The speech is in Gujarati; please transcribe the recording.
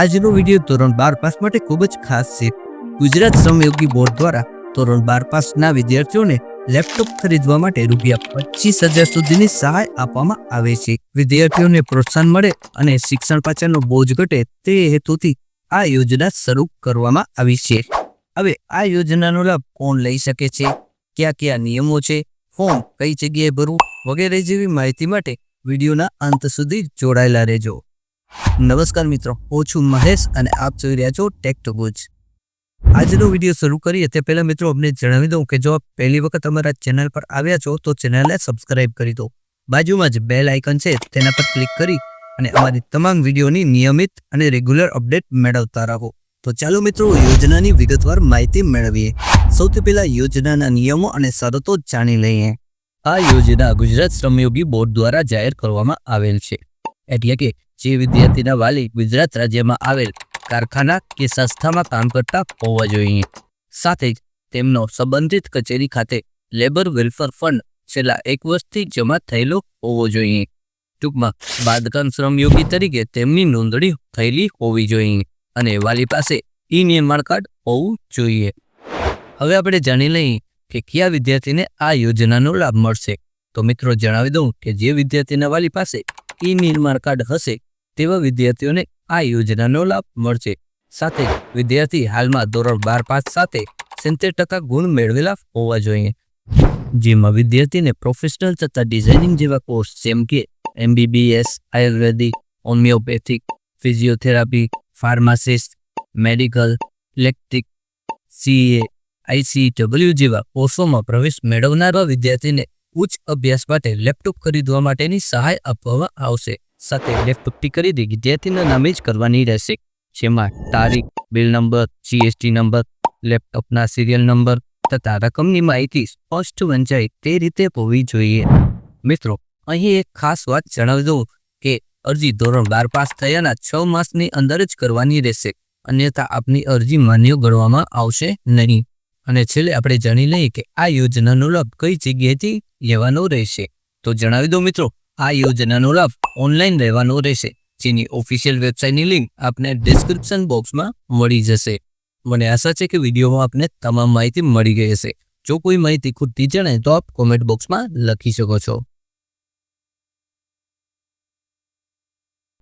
આજનો વીડિયો ધોરણ બાર પાસ માટે ખૂબ જ ખાસ છે. ગુજરાત શ્રમયોગી બોર્ડ દ્વારા ધોરણ બાર પાસના વિદ્યાર્થીઓને લેપટોપ ખરીદવા માટે રૂપિયા પચીસ હજાર સુધીની સહાય આપવામાં આવે છે. વિદ્યાર્થીઓને પ્રોત્સાહન મળે અને શિક્ષણ પાછળનો બોજ ઘટે તે હેતુથી આ યોજના શરૂ કરવામાં આવી છે. હવે આ યોજનાનો લાભ કોણ લઈ શકે છે? કયા કયા નિયમો છે? ફોર્મ કઈ જગ્યાએ ભરવું? વગેરે જેવી માહિતી માટે વિડીયોના અંત સુધી જોડાયેલા રહેજો. નમસ્કાર મિત્રો, હું છું મહેશ અને આપ જોઈ રહ્યા છો ટેક ટુ ગુજ આજનો વીડિયો શરૂ કરીએ તે પહેલાં મિત્રો, અમને જણાવી દઉં કે જો આપ પહેલી વખત અમારા ચેનલ પર આવ્યા છો, તો ચેનલને સબસ્ક્રાઇબ કરી દો. બાજુમાં જ બેલ આઇકન છે, તેના પર ક્લિક કરી અને અમારી તમામ વિડીયોની નિયમિત અને રેગ્યુલર અપડેટ મેળવતા રહો. તો ચાલો મિત્રો, યોજનાની વિગતવાર માહિતી મેળવીએ. સૌથી પહેલાં યોજનાના નિયમો અને શરતો જાણી લઈએ. આ યોજના ગુજરાત શ્રમયોગી બોર્ડ દ્વારા જાહેર કરવામાં આવેલ છે. એટલે કે જે વિદ્યાર્થીના વાલી ગુજરાત રાજ્યમાં આવેલ કારખાના કે સંસ્થામાં કામ કરતા હોવા જોઈએ. સાથે જ તેમનો સંબંધિત કચેરી ખાતે લેબર વેલફેર ફંડ છેલ્લા એક વર્ષથી જમા થયેલો હોવો જોઈએ. ટૂંકમાં, બાંધકામ શ્રમયોગી તરીકે તેમની નોંધણી થયેલી હોવી જોઈએ અને વાલી પાસે ઈ નિર્માણ કાર્ડ હોવું જોઈએ. હવે આપણે જાણી લઈએ કે કયા વિદ્યાર્થીને આ યોજનાનો લાભ મળશે. તો મિત્રો જણાવી દઉં કે જે વિદ્યાર્થીના વાલી પાસે ઈ નિર્માણ કાર્ડ હશે તેવા વિદ્યાર્થીઓને આ યોજનાનો લાભ મળશે. સાથે વિદ્યાર્થી હાલમાં ધોરણ બાર પાસ સાથે સિત્તેર ટકા ગુણ મેળવેલા હોવા જોઈએ. જેમાં વિદ્યાર્થીને પ્રોફેશનલ તથા ડિઝાઇનિંગ જેવા કોર્સ જેમ કે MBBS ayurvedic homeopathic physiotherapy pharmacist medical electric CA ICW જેવા કોર્સોમાં પ્રવેશ મેળવનારા વિદ્યાર્થીને ઉચ્ચ અભ્યાસ માટે લેપટોપ ખરીદવા માટેની સહાય આપવામાં આવશે. સાથે લેપટોપની ખરીદી વિદ્યાર્થીના નામે જ કરવાની રહેશે. જેમાં તારીખ, બિલ નંબર જીએસટી નંબર, લેપટોપના સિરિયલ નંબર તથા રકમની માહિતી સ્પષ્ટ વંચાય તે રીતે હોવી જોઈએ. મિત્રો, અહીં એક ખાસ વાત જણાવી દઉં કે અરજી ધોરણ બાર પાસ થયાના છ માસની અંદર જ કરવાની રહેશે. અન્યથા આપની અરજી માન્ય ગણવામાં આવશે નહીં. અને છેલ્લે આપણે જાણી લઈએ કે આ યોજનાનો લાભ કઈ જગ્યાએથી લેવાનો રહેશે. તો જણાવી દો મિત્રો આ યોજનાનો લાભ ઓનલાઈન રહેવાનો રહેશે. જેની ઓફિશિયલ વેબસાઇટની લિંક આપને ડિસ્ક્રિપ્શન બોક્સમાં મળી જશે. મને આશા છે કે વિડીયોમાં આપને તમામ માહિતી મળી ગઈ હશે. જો કોઈ માહિતી ખૂટતી જણાય તો આપ કોમેન્ટ બોક્સમાં લખી શકો છો.